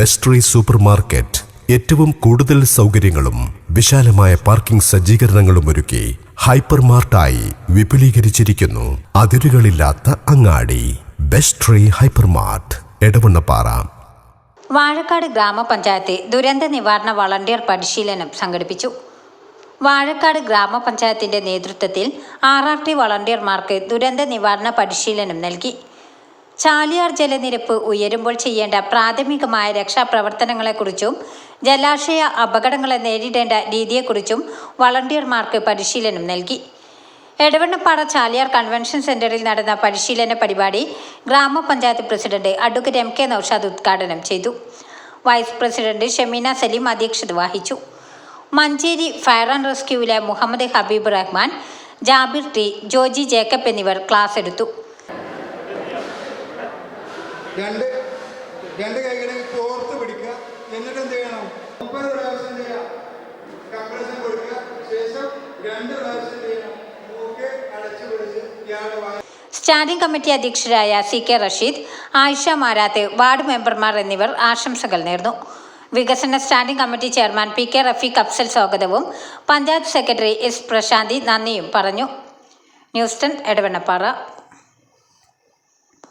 ബെസ്ട്രി super market ഏറ്റവും കൂടുതൽ സൗകര്യങ്ങളും വിശാലമായ പാർക്കിംഗ് സജ്ജീകരണങ്ങളും ഒരുക്കി ഹൈപ്പർ മാർട്ടായി വിപുലീകരിച്ചിരിക്കുന്നു. അതിരുകളില്ലാത്ത അങ്ങാടി. ബെസ്ട്രി ഹൈപ്പർ മാർട്ട് എടവണ്ണപ്പാറ. വാഴക്കാട് ഗ്രാമപഞ്ചായത്തെ ദുരന്ത നിവാരണ വളണ്ടിയർ പരിശീലനം സംഘടിപ്പിച്ചു. വാഴക്കാട് ഗ്രാമപഞ്ചായത്തിന്റെ നേതൃത്വത്തിൽ ആർ ആർ ടി വളണ്ടിയർമാർക്ക് ദുരന്ത നിവാരണ പരിശീലനം നൽകി. ചാലിയാർ ജലനിരപ്പ് ഉയരുമ്പോൾ ചെയ്യേണ്ട പ്രാഥമികമായ രക്ഷാപ്രവർത്തനങ്ങളെക്കുറിച്ചും ജലാശയ അപകടങ്ങളെ നേരിടേണ്ട രീതിയെക്കുറിച്ചും വളണ്ടിയർമാർക്ക് പരിശീലനം നൽകി. എടവണ്ണപ്പാറ ചാലിയാർ കൺവെൻഷൻ സെന്ററിൽ നടന്ന പരിശീലന പരിപാടി ഗ്രാമപഞ്ചായത്ത് president advocate M K Noushad ഉദ്ഘാടനം ചെയ്തു. വൈസ് പ്രസിഡന്റ് ഷമീന സലീം അധ്യക്ഷത വഹിച്ചു. മഞ്ചേരി ഫയർ ആൻഡ് റെസ്ക്യൂവിലെ മുഹമ്മദ് ഹബീബ് റഹ്മാൻ ജാബിർ ടി ജോജി ജേക്കബ് എന്നിവർ ക്ലാസ് എടുത്തു. രണ്ട് രണ്ട് കൈകളിൽ കോർത്ത് പിടിക്കുക. എന്നിട്ട് എന്ത് ചെയ്യണം മുപ്പത് പ്രാവശ്യം ചെയ്യാം. കംപ്രഷൻ കൊടുക്കുക. ശേഷം രണ്ട് പ്രാവശ്യം ചെയ്യണം മൂക്ക് അടച്ചു പിടിച്ച് standing committee അധ്യക്ഷരായ C K Rasheed Ayisha Marath ward മെമ്പർമാർ എന്നിവർ ആശംസകൾ നേർന്നു. വികസന standing committee chairman P K Rafeeq Afsal സ്വാഗതവും പഞ്ചായത്ത് സെക്രട്ടറി എസ് പ്രശാന്തി നന്ദിയും പറഞ്ഞു. ന്യൂസ്റ്റൺ എടവണ്ണപ്പാറ.